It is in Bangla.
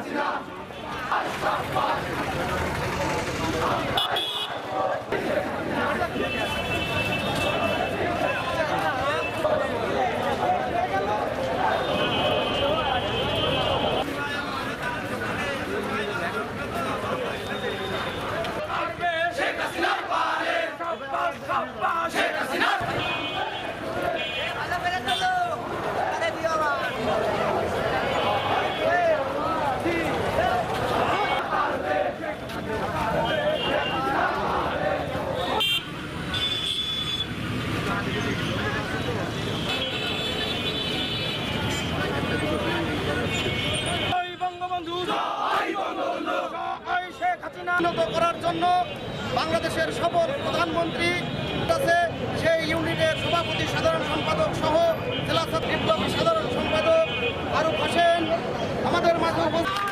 Ashraf Fatiha! করার জন্য বাংলাদেশের সফল প্রধানমন্ত্রী কাছে সেই ইউনিটের সভাপতি সাধারণ সম্পাদক সহ জেলা ছাত্র বিপ্লবী সাধারণ সম্পাদক ফারুক হোসেন আমাদের মাঝে উপস্থিত